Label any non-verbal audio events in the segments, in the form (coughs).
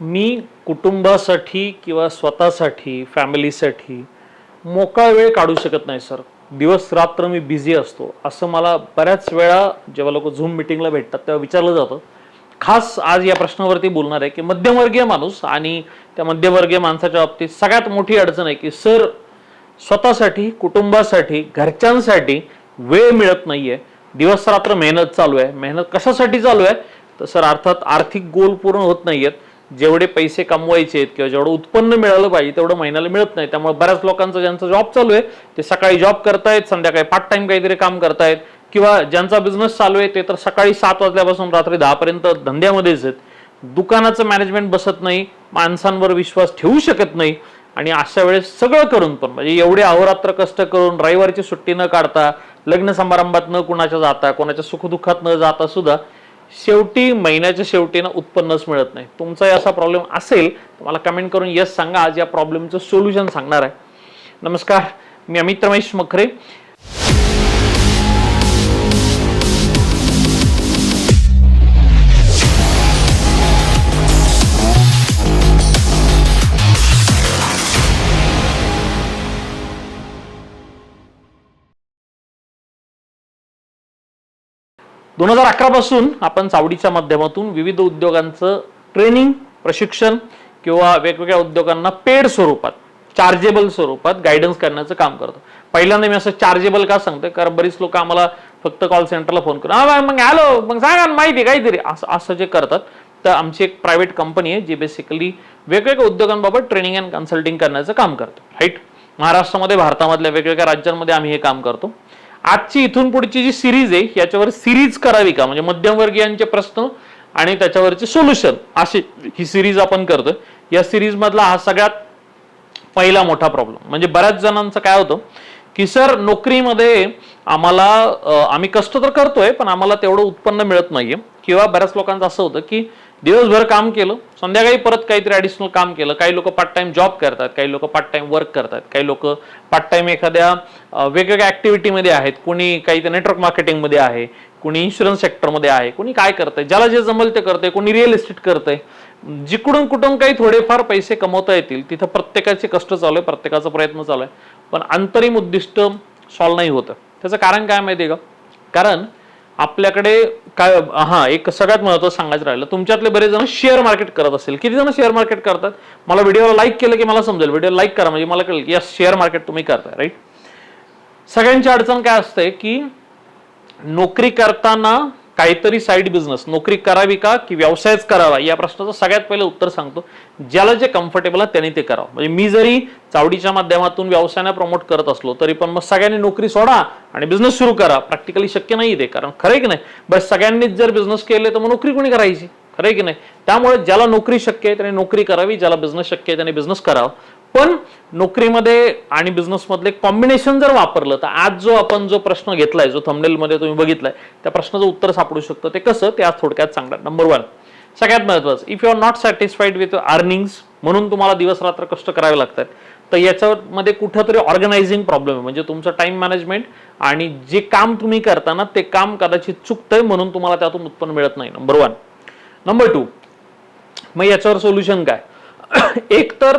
मी कुटुंबासाठी किंवा स्वतःसाठी फॅमिलीसाठी मोकळा वेळ काढू शकत नाही सर. दिवस रात्र मी बिझी असतो. असं मला बऱ्याच वेळा जेव्हा लोक झूम मिटिंगला भेटतात तेव्हा विचारलं जातं. खास आज या प्रश्नावरती बोलणार आहे की मध्यमवर्गीय माणूस आणि त्या मध्यमवर्गीय माणसाच्या बाबतीत सगळ्यात मोठी अडचण आहे की सर स्वतःसाठी कुटुंबासाठी घरच्यांसाठी वेळ मिळत नाहीये. दिवस रात्र मेहनत चालू आहे. मेहनत कशासाठी चालू आहे? तर सर अर्थात आर्थिक गोल पूर्ण होत नाही आहेत जेवढे पैसे कमवायचे आहेत किंवा जेवढं उत्पन्न मिळालं पाहिजे तेवढं महिन्याला मिळत नाही. त्यामुळे बऱ्याच लोकांचं ज्यांचा जॉब चालू आहे ते सकाळी जॉब करतायत संध्याकाळी पार्ट टाइम काहीतरी काम करतायत. किंवा ज्यांचा बिझनेस चालू आहे ते तर सकाळी सात वाजल्यापासून रात्री दहापर्यंत धंद्यामध्येच आहेत. दुकानाचं मॅनेजमेंट बसत नाही माणसांवर विश्वास ठेवू शकत नाही. आणि अशा वेळेस सगळं करून पण म्हणजे एवढे अहोरात्र कष्ट करून रविवारची सुट्टी न काढता लग्न समारंभात न कुणाच्या जाता कोणाच्या सुखदुःखात न जाता सुद्धा शेवटी महिन्याच्या शेवटी ना उत्पन्नच मिळत नाही. तुमचाही असा प्रॉब्लेम असेल तर मला कमेंट करून यस सांगा. आज या प्रॉब्लेमचं सोल्युशन सांगणार आहे. नमस्कार मी अमित रमेश मखरे. दोन हजार अकरा पासून आपण चावडीच्या माध्यमातून विविध उद्योगांचं ट्रेनिंग प्रशिक्षण किंवा वेगवेगळ्या उद्योगांना पेड स्वरूपात चार्जेबल स्वरूपात गायडन्स करण्याचं काम करतो. पहिल्यांदा मी असं चार्जेबल का सांगतोय? कारण बरीच लोक आम्हाला फक्त कॉल सेंटरला फोन करून मग हॅलो मग सांगा माहिती आहे काहीतरी. असं असं जे करतात तर आमची एक प्रायव्हेट कंपनी आहे जी बेसिकली वेगवेगळ्या उद्योगांबाबत ट्रेनिंग अँड कन्सल्टिंग करण्याचं काम करतो. राईट महाराष्ट्रामध्ये भारतामधल्या वेगवेगळ्या राज्यांमध्ये आम्ही हे काम करतो. आजची इथून पुढची जी सिरीज आहे याच्यावर सिरीज करावी का? म्हणजे मध्यमवर्गीयांचे प्रश्न आणि त्याच्यावरचे सोल्युशन अशी ही सिरीज आपण करतोय. या सिरीज मधला हा सगळ्यात पहिला मोठा प्रॉब्लेम म्हणजे बऱ्याच जणांचं काय होतं की सर नोकरीमध्ये आम्हाला आम्ही कष्ट तर करतोय पण आम्हाला तेवढं उत्पन्न मिळत नाहीये. किंवा बऱ्याच लोकांचं असं होतं की दिवसभर काम केलं संध्याकाळी परत काहीतरी ॲडिशनल काम केलं. काही लोक पार्ट टाइम जॉब करतात काही लोक पार्ट टाइम वर्क करतात काही लोक पार्ट टाइम एखाद्या वेगवेगळ्या ऍक्टिव्हिटीमध्ये आहेत. कोणी काही नेटवर्क मार्केटिंगमध्ये आहे कोणी इन्शुरन्स सेक्टरमध्ये आहे कोणी काय करतंय ज्याला जे जमल ते करतंय कोणी रिअल इस्टेट करतंय. जिकडून कुठून काही थोडेफार पैसे कमवता येतील तिथं प्रत्येकाचे कष्ट चालू आहे प्रत्येकाचा प्रयत्न चालू आहे. पण अंतरिम उद्दिष्ट सॉल्व्ह नाही होतं. त्याचं कारण काय माहिती आहे का? कारण आपल्याकडे काय हा एक सगळ्यात महत्त्वाचं सांगायचं राहिलं तुमच्यातले बरेच जण शेअर मार्केट करत असेल किती जण शेअर मार्केट करतात? मला व्हिडिओला लाईक केलं की मला समजेल. व्हिडिओ लाईक करा म्हणजे मला कळेल की या शेअर मार्केट तुम्ही करताय राईट सगळ्यांची अडचण काय असते की नोकरी करताना काहीतरी साईड बिझनेस नोकरी करावी का की व्यवसायच करावा? या प्रश्नाचं सगळ्यात पहिलं उत्तर सांगतो. ज्याला जे कम्फर्टेबल आहे त्यांनी ते करावं. म्हणजे मी जरी चावडीच्या माध्यमातून व्यवसायाने प्रमोट करत असलो तरी पण मग सगळ्यांनी नोकरी सोडा आणि बिझनेस सुरू करा. प्रॅक्टिकली शक्य नाही ते कारण खरं की नाही? बस सगळ्यांनीच जर बिझनेस केले तर मग नोकरी कोणी करायची? खरं की नाही? त्यामुळे ज्याला नोकरी शक्य आहे त्याने नोकरी करावी. ज्याला बिझनेस शक्य आहे त्याने बिझनेस करावा. पण नोकरीमध्ये आणि बिझनेसमधले कॉम्बिनेशन जर वापरलं तर आज जो आपण जो प्रश्न घेतलाय जो थंबनेलमध्ये तुम्ही बघितलाय त्या प्रश्नाचं उत्तर सापडू शकतं. ते कसं? ते आज थोडक्यात सांगणार. नंबर वन सगळ्यात महत्वाचं if you are not satisfied with earnings म्हणून तुम्हाला दिवस रात्र कष्ट करावे लागतात. तर याच्यामध्ये कुठंतरी ऑर्गनायझिंग प्रॉब्लेम आहे. म्हणजे तुमचं टाइम मॅनेजमेंट आणि जे काम तुम्ही करताना ते काम कदाचित चुकतंय म्हणून तुम्हाला त्यातून उत्पन्न मिळत नाही. नंबर वन नंबर टू मग याच्यावर सोल्युशन काय? (coughs) एक तर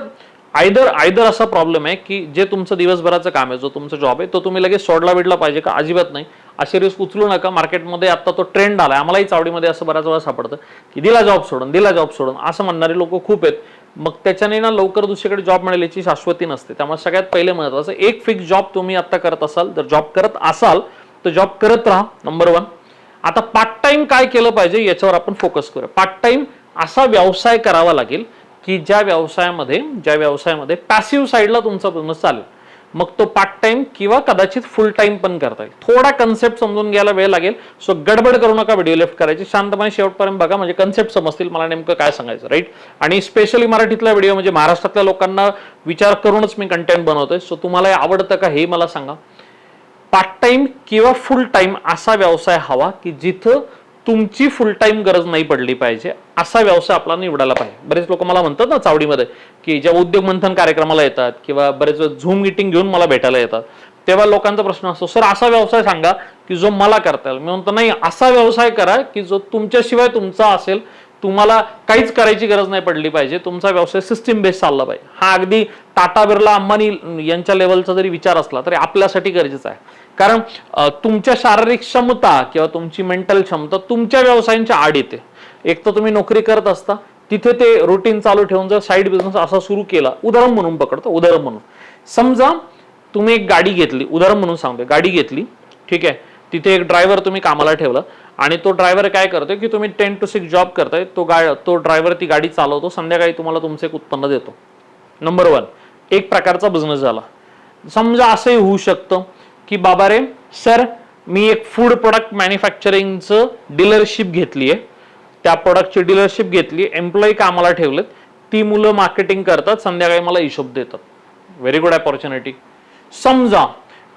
आयदर आयदर असा प्रॉब्लेम आहे की जे तुमचं दिवसभराचं काम आहे जो तुमचा जॉब आहे तो तुम्ही लगेच सोडला बिडला पाहिजे का? अजिबात नाही. असे रिस्क उचलू नका. मार्केटमध्ये आता तो ट्रेंड आलाय. आम्हालाही चावडीमध्ये असं बऱ्याच वेळा सापडतं की दिला जॉब सोडून दिला जॉब सोडून. असं म्हणणारे लोक खूप आहेत. मग त्याच्याने ना लवकर दुसरीकडे जॉब मिळेल याची शाश्वती नसते. त्यामुळे सगळ्यात पहिले महत्वाचं एक फिक्स जॉब तुम्ही आता करत असाल जर जॉब करत असाल तर जॉब करत राहा नंबर वन आता पार्ट टाइम काय केलं पाहिजे याच्यावर आपण फोकस करूया. पार्ट टाइम असा व्यवसाय करावा लागेल की ज्या व्यवसायामध्ये ज्या व्यवसायामध्ये पॅसिव्ह साईडला तुमचा बिझनेस चालेल मग तो पार्ट टाइम किंवा कदाचित फुल टाइम पण करता येईल. थोडा कन्सेप्ट समजून घ्यायला वेळ लागेल सो गडबड करू नका व्हिडिओ लेफ्ट करायची. शांतपणे शेवटपर्यंत बघा म्हणजे कन्सेप्ट समजतील मला नेमकं काय सांगायचं राईट आणि स्पेशली मराठीतला व्हिडिओ म्हणजे महाराष्ट्रातल्या लोकांना विचार करूनच मी कंटेंट बनवतोय. सो तुम्हाला हे आवडतं का हे मला सांगा. पार्ट टाइम किंवा फुल टाइम असा व्यवसाय हवा की जिथं तुमची फुल टाइम गरज नाही पडली पाहिजे असा व्यवसाय आपला निवडायला पाहिजे. बरेच लोक मला म्हणतात ना चावडीमध्ये की जेव्हा उद्योग मंथन कार्यक्रमाला येतात किंवा बरेच झूम मिटिंग घेऊन मला भेटायला येतात तेव्हा लोकांचा प्रश्न असतो सर असा व्यवसाय सांगा की जो मला करता येईल. मी म्हणतो नाही असा व्यवसाय करा की जो तुमच्याशिवाय तुमचा असेल तुम्हाला काहीच करायची गरज नाही पडली पाहिजे. तुमचा व्यवसाय सिस्टीम बेस चालला पाहिजे. हा अगदी टाटा बिर्ला अंबानी यांच्या लेवलचा जरी विचार असला तरी आपल्यासाठी गरजेचा आहे. कारण तुमच्या शारीरिक क्षमता किंवा तुमची मेंटल क्षमता तुमच्या व्यवसायांच्या आड येते. एक तर तुम्ही नोकरी करत असता तिथे ते रुटीन चालू ठेवून जर साईड बिझनेस असा सुरू केला उदाहरण म्हणून पकडतो उदाहरण म्हणून. समजा तुम्ही एक गाडी घेतली उदाहरण म्हणून सांगतोय गाडी घेतली ठीक आहे. तिथे एक ड्रायव्हर तुम्ही कामाला ठेवला आणि तो ड्रायव्हर काय करतोय की तुम्ही टेन टू सिक्स जॉब करताय तो गा तो ड्रायव्हर ती गाडी चालवतो संध्याकाळी तुम्हाला तुमचं एक उत्पन्न देतो. नंबर वन एक प्रकारचा बिझनेस झाला. समजा असंही होऊ शकतं की बाबा रे सर मी एक फूड प्रोडक्ट मॅन्युफॅक्चरिंगचं डीलरशिप घेतली आहे त्या प्रोडक्टची डीलरशिप घेतली एम्प्लॉई कामाला ठेवलेत ती मुलं मार्केटिंग करतात संध्याकाळी मला हिशोब देतात. व्हेरी गुड ऑपॉर्च्युनिटी समजा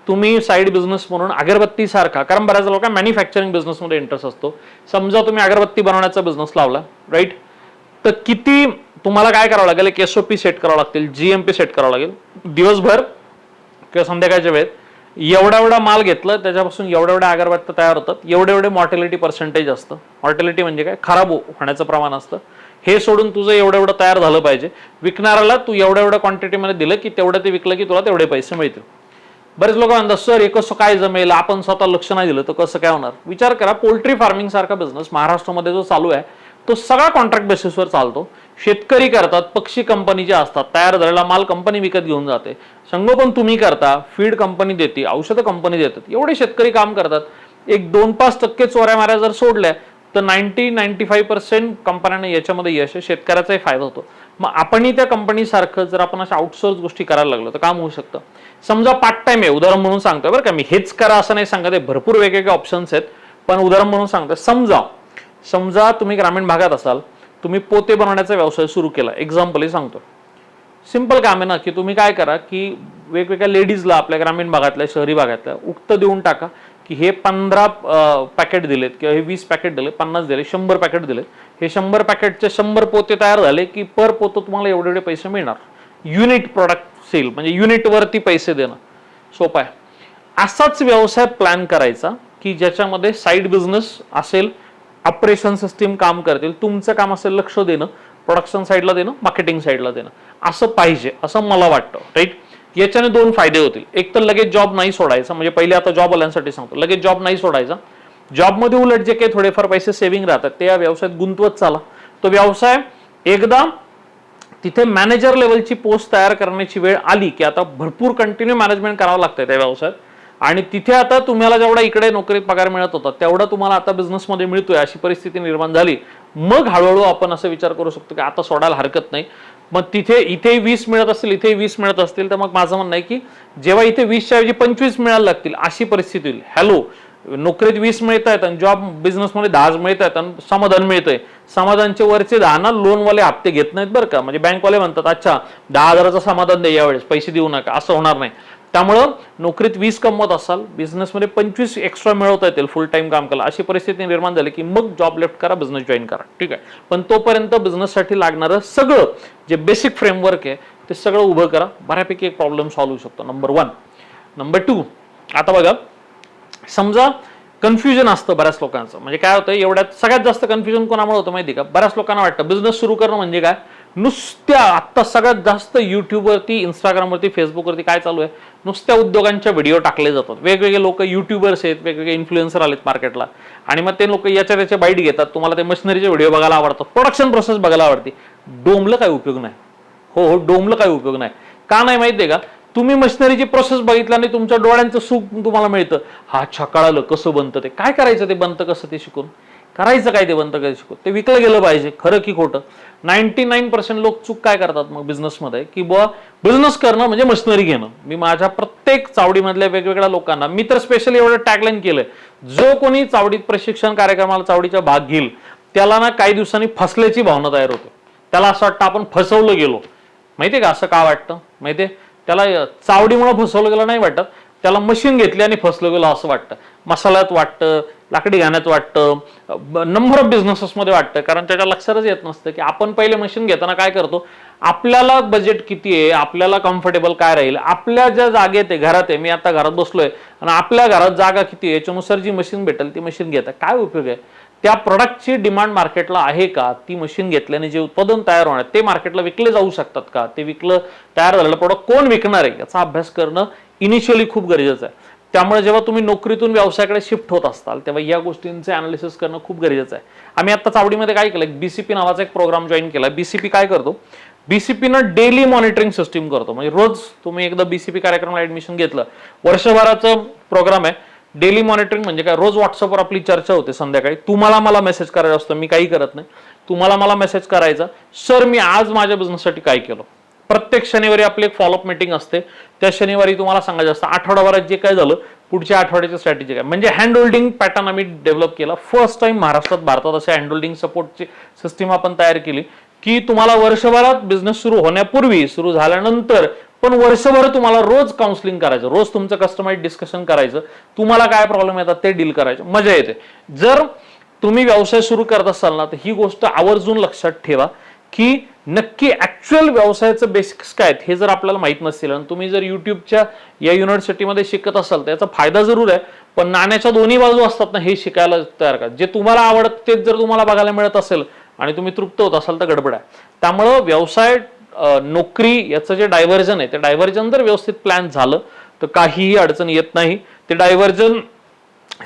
तुम्ही साईड बिझनेस म्हणून अगरबत्ती सारखा कारण बऱ्याच लोकांना मॅन्युफॅक्चरिंग बिझनेसमध्ये इंटरेस्ट असतो. समजा तुम्ही अगरबत्ती बनवण्याचा बिझनेस लावला राईट तर किती तुम्हाला काय करावं लागेल? एक एसओपी सेट करावं लागतील जीएमपी सेट करावं लागेल. दिवसभर किंवा संध्याकाळच्या वेळेत एवढा एवढा माल घेतलं त्याच्यापासून एवढ्या एवढ्या अगरबत्त्या तयार होतात एवढे एवढे मॉर्टेलिटी पर्सेंटेज असतं. मॉर्टेलिटी म्हणजे काय? खराब हो- होण्याचं प्रमाण असतं. हे सोडून तुझं एवढं एवढं तयार झालं पाहिजे. विकणाऱ्याला तू एवढ्या एवढ्या क्वांटिटीमध्ये दिलं की तेवढं ते विकलं की तुला तेवढे पैसे मिळतील. बरेच लोक म्हणतात सर हे कसं काय जमेल? आपण स्वतः लक्ष नाही दिलं तर कसं काय होणार? विचार करा पोल्ट्री फार्मिंग सारखा बिझनेस महाराष्ट्रामध्ये जो चालू आहे तो सगळा कॉन्ट्रॅक्ट बेसिसवर चालतो. शेतकरी करतात पक्षी कंपनी ज्या असतात तयार झालेला माल कंपनी विकत घेऊन जाते. संगोपन तुम्ही करता फीड कंपनी देते औषधं कंपनी देतात. एवढे शेतकरी काम करतात. एक दोन पाच टक्के चोऱ्या माऱ्या जर सोडल्या तर नाईन्टी नाईन्टी फाईव्ह पर्सेंट कंपन्यांना याच्यामध्ये यश आहे शेतकऱ्याचाही फायदा होतो. मग आपणही त्या कंपनीसारखं जर आपण अशा आउटसोर्स गोष्टी करायला लागलो तर काम होऊ शकतं. समजा पार्ट टाइम आहे उदाहरण म्हणून सांगतोय बरं का. मी हेच करा असं नाही सांगत आहे. भरपूर वेगवेगळे ऑप्शन्स आहेत. पण उदाहरण म्हणून सांगतोय. समजा समजा तुम्ही ग्रामीण भागात असाल तुम्ही पोते बनवण्याचा व्यवसाय सुरू केला. एक्झाम्पलही सांगतो सिंपल काम आहे ना की तुम्ही काय करा की वेगवेगळ्या लेडीजला आपल्या ग्रामीण भागातल्या शहरी भागातल्या उक्त देऊन टाका की हे पंधरा पॅकेट दिलेत किंवा हे वीस पॅकेट दिले पन्नास दिले शंभर पॅकेट दिले हे शंभर पॅकेटचे शंभर पोते तयार झाले की पर पोतं तुम्हाला एवढे एवढे पैसे मिळणार. युनिट प्रॉडक्ट सेल म्हणजे युनिटवरती पैसे देणं. सोपं आहे. असाच व्यवसाय प्लॅन करायचा की ज्याच्यामध्ये साईड बिझनेस असेल ऑपरेशन सिस्टीम काम करतील तुमचं काम असेल लक्ष देणं प्रोडक्शन साईडला देणं मार्केटिंग साईडला देणं. असं पाहिजे असं मला वाटतं राईट याच्याने दोन फायदे होतील. एक तर लगेच जॉब नाही सोडायचा म्हणजे पहिले आता जॉब आल्यासाठी सांगतो. लगेच जॉब नाही सोडायचा. जॉबमध्ये उलट जे काही थोडेफार पैसे सेव्हिंग राहतात ते या व्यवसायात गुंतवत चाला. तो व्यवसाय एकदा तिथे मॅनेजर लेवलची पोस्ट तयार करण्याची वेळ आली की आता भरपूर कंटिन्यू मॅनेजमेंट करावं लागतंय त्या व्यवसायात. आणि तिथे आता तुम्हाला जेवढा इकडे नोकरीत पगार मिळत होता तेवढा तुम्हाला आता बिझनेसमध्ये मिळतोय अशी परिस्थिती निर्माण झाली. मग हळूहळू आपण असं विचार करू शकतो की आता सोडायला हरकत नाही. मग तिथे इथे वीस मिळत असतील इथे वीस मिळत असतील तर मग माझं म्हणणं आहे की जेव्हा इथे वीसच्या ऐवजी पंचवीस मिळायला लागतील अशी परिस्थिती होईल. हॅलो नोकरीत वीस मिळत आहेत आणि जॉब बिझनेसमध्ये दहाच मिळत आहेत आणि समाधान मिळतंय. समाधानचे वरचे दहा ना लोनवाले हप्ते घेत नाहीत बरं का. म्हणजे बँकवाले म्हणतात अच्छा दहा हजाराचं समाधान द्या यावेळेस पैसे देऊ नका. असं होणार नाही. त्यामुळं नोकरीत वीस कमवत असाल बिझनेसमध्ये पंचवीस एक्स्ट्रा मिळवता येतील फुल टाईम काम करा. अशी परिस्थिती निर्माण झाली की मग जॉब लेफ्ट करा बिझनेस जॉईन करा. ठीक आहे? पण तोपर्यंत बिझनेससाठी लागणारं सगळं जे बेसिक फ्रेमवर्क आहे ते सगळं उभं करा. बऱ्यापैकी एक प्रॉब्लेम सॉल्व्ह होऊ शकतो. नंबर वन नंबर टू आता बघा समजा कन्फ्युजन असतं बऱ्याच लोकांचं. म्हणजे काय होतं एवढ्यात सगळ्यात जास्त कन्फ्युजन कोणामुळे होतं माहिती का? बऱ्याच लोकांना वाटतं. बिझनेस सुरू करणं म्हणजे काय? नुसत्या आत्ता सगळ्यात जास्त यूट्यूबवरती इंस्टाग्रामवरती फेसबुकवरती काय चालू आहे? नुसत्या उद्योगांच्या व्हिडिओ टाकले जातात. वेगवेगळे लोक युट्यूबर्स आहेत वेगवेगळे इन्फ्लुएन्सर आलेत मार्केटला आणि मग ते लोक याच्या त्याच्या बाईट घेतात. तुम्हाला ते मशिनरीचे व्हिडिओ बघायला आवडतात. प्रोडक्शन प्रोसेस बघायला आवडते. डोमलं काय उपयोग नाही. हो हो डोमलं काय उपयोग नाही. का नाही माहितीये का? तुम्ही मशिनरीची प्रोसेस बघितला आणि तुमच्या डोळ्यांचं सुख तुम्हाला मिळतं. हा अच्छा कळालं कसं बनतं ते? काय करायचं ते बनतं कसं ते शिकून? करायचं काय ते बनतं काय शिकून? ते विकलं गेलं पाहिजे खरं की खोटं. नाईन्टी नाईन पर्सेंट लोक चूक काय करतात मग बिझनेसमध्ये की बुवा बिझनेस करणं म्हणजे मशिनरी घेणं. मी माझ्या प्रत्येक चावडीमधल्या वेगवेगळ्या लोकांना मी तर स्पेशली एवढं टॅगलाईन केलंय. जो कोणी चावडीत प्रशिक्षण कार्यक्रमाला चावडीचा भाग घेईल त्याला ना काही दिवसांनी फसल्याची भावना तयार होते. त्याला असं वाटतं आपण फसवलं गेलो. माहितीये का असं का वाटतं? आहे त्याला चावडीमुळे फसवलं गेलं नाही वाटत. त्याला मशीन घेतली आणि फसलं गेलं असं वाटतं. मसाल्यात वाटतं लाकडी घाण्यात वाटतं नंबर ऑफ बिझनेसेसमध्ये वाटतं. कारण त्याच्या लक्षातच येत नसतं की आपण पहिले मशीन घेताना काय करतो? आपल्याला बजेट किती आहे? आपल्याला कम्फर्टेबल काय राहील? आपल्या ज्या जागेत आहे घरात आहे मी आता घरात बसलोय आणि आपल्या घरात जागा किती आहे? याच्यानुसार जी मशीन भेटेल ती मशीन घेता. काय उपयोग आहे? त्या प्रॉडक्टची डिमांड मार्केटला आहे का? ती मशीन घेतल्याने जे उत्पादन तयार होणार ते मार्केटला विकले जाऊ शकतात का? ते विकलं तयार झालेलं प्रोडक्ट कोण विकणार आहे? याचा अभ्यास करणं इनिशियली खूप गरजेचं आहे. त्यामुळे जेव्हा तुम्ही नोकरीतून व्यवसायाकडे शिफ्ट होत असताल तेव्हा या गोष्टींचे अनालिसिस करणं खूप गरजेचं आहे. आम्ही आता चावडीमध्ये काय केलं बीसीपी नावाचा एक प्रोग्राम जॉईन केला बीसीपी काय करतो? बीसीपीनं डेली मॉनिटरिंग सिस्टीम करतो. म्हणजे रोज तुम्ही एकदा बीसीपी कार्यक्रमाला ऍडमिशन घेतलं वर्षभराचं प्रोग्राम आहे. डेली मॉनिटरिंग म्हणजे काय? रोज व्हॉट्सअपवर आपली चर्चा होते संध्याकाळी. तुम्हाला मला मेसेज करायचा असतो मी काही करत नाही. तुम्हाला मला मेसेज करायचा. सर मी आज माझ्या बिझनेससाठी काय केलं? प्रत्येक शनिवारी आपली एक फॉलोअप मीटिंग असते. त्या शनिवारी तुम्हाला सांगायचं असतं आठवडाभरात जे काय झालं पुढच्या आठवड्याची स्ट्रॅटेजी काय? म्हणजे हँड होल्डिंग पॅटर्न आम्ही डेव्हलप केला. फर्स्ट टाइम महाराष्ट्रात भारतात असे हँड होल्डिंग सपोर्टची सिस्टीम आपण तयार केली की तुम्हाला वर्षभरात बिझनेस सुरू होण्यापूर्वी सुरू झाल्यानंतर पण वर्षभर तुम्हाला रोज काउन्सिलिंग करायचं रोज तुमचं कस्टमाइज डिस्कशन करायचं तुम्हाला काय प्रॉब्लेम येतात ते डील करायचं. मजा येते. जर तुम्ही व्यवसाय सुरू करत असाल ना तर ही गोष्ट आवर्जून लक्षात ठेवा की नक्की ऍक्च्युअल व्यवसायाचं बेसिक्स काय आहेत हे जर आपल्याला माहीत नसतील आणि तुम्ही जर युट्यूबच्या या युनिव्हर्सिटीमध्ये शिकत असाल तर याचा फायदा जरूर आहे. पण नाण्याच्या दोन्ही बाजू असतात ना हे शिकायला तयार करा. जे तुम्हाला आवडत तेच जर तुम्हाला बघायला मिळत असेल आणि तुम्ही तृप्त होत असाल तर गडबड आहे. त्यामुळं व्यवसाय नोकरी याचं जे डायव्हर्जन आहे ते डायव्हर्जन जर व्यवस्थित प्लॅन झालं तर काहीही अडचण येत नाही. ते डायव्हर्जन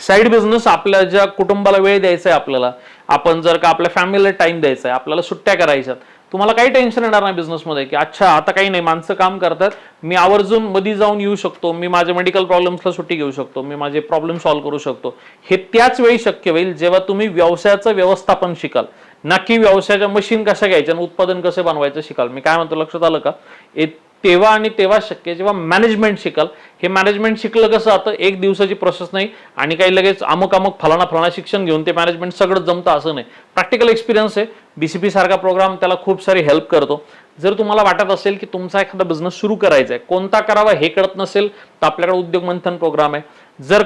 साईड बिझनेस आपल्या ज्या कुटुंबाला वेळ द्यायचा आहे आपल्याला आपण जर का आपल्या फॅमिलीला टाइम द्यायचा आहे आपल्याला सुट्ट्या करायच्यात तुम्हाला काही टेन्शन येणार नाही बिझनेसमध्ये की अच्छा आता काही नाही माणसं काम करतात मी आवर्जून मध्ये जाऊन येऊ शकतो मी माझ्या मेडिकल प्रॉब्लेम्सला सुट्टी घेऊ शकतो मी माझे प्रॉब्लेम सॉल्व्ह करू शकतो. हे त्याच वेळी शक्य होईल जेव्हा तुम्ही व्यवसायाचं व्यवस्थापन शिकाल. ना की व्यवसायाच्या मशीन कशा घ्यायच्या आणि उत्पादन कसं बनवायचं शिकाल? मी काय म्हणतो लक्षात आलं का? ए- तेव्हा आणि तेव्हा शक्य जेव्हा मॅनेजमेंट शिकाल. हे मॅनेजमेंट शिकलं कसं आता? एक दिवसाची प्रोसेस नाही आणि काही लगेच अमुक अमुक फलाना फलाना शिक्षण घेऊन ते मॅनेजमेंट सगळं जमतं असं नाही. प्रॅक्टिकल एक्सपिरियन्स आहे. बी सी सारखा प्रोग्राम त्याला खूप सारी हेल्प करतो. जर तुम्हाला वाटत असेल की तुमचा एखादा बिझनेस सुरू करायचा आहे कोणता करावा हे कळत नसेल तर आपल्याकडे उद्योग मंथन प्रोग्राम आहे. जर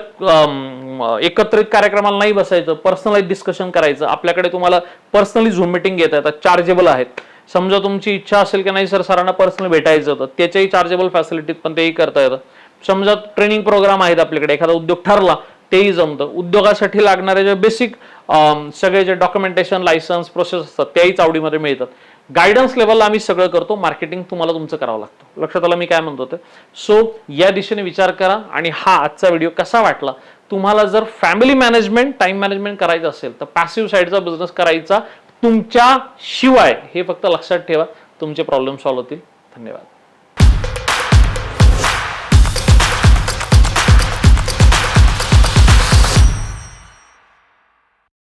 एकत्रित कार्यक्रमाला नाही बसायचं पर्सनलाइज डिस्कशन करायचं आपल्याकडे तुम्हाला पर्सनली झूम मिटिंग घेता येतात चार्जेबल आहेत. समजा तुमची इच्छा असेल की नाही सर सरांना पर्सनल भेटायचं होतं त्याच्याही चार्जेबल फॅसिलिटीत पण तेही करता येतं. समजा ट्रेनिंग प्रोग्राम आहेत आपल्याकडे एखादा उद्योग ठरला तेही जमतं. उद्योगासाठी लागणारे जे बेसिक सगळे जे डॉक्युमेंटेशन लायसन्स प्रोसेस असतात त्याही चावडीमध्ये मिळतात. गायडन्स लेवलला आम्ही सगळं करतो. मार्केटिंग तुम्हाला तुमचं करावं लागतं. लक्षात आलं मी काय म्हणतो ते सो या दिशेने विचार करा आणि हा आजचा व्हिडिओ कसा वाटला? तुम्हाला जर फॅमिली मॅनेजमेंट टाइम मॅनेजमेंट करायचं असेल तर पॅसिव्ह साईडचा बिझनेस करायचा तुमच्या शिवाय. हे फक्त लक्षात ठेवा. तुमचे प्रॉब्लेम सॉल्व्ह होतील. धन्यवाद.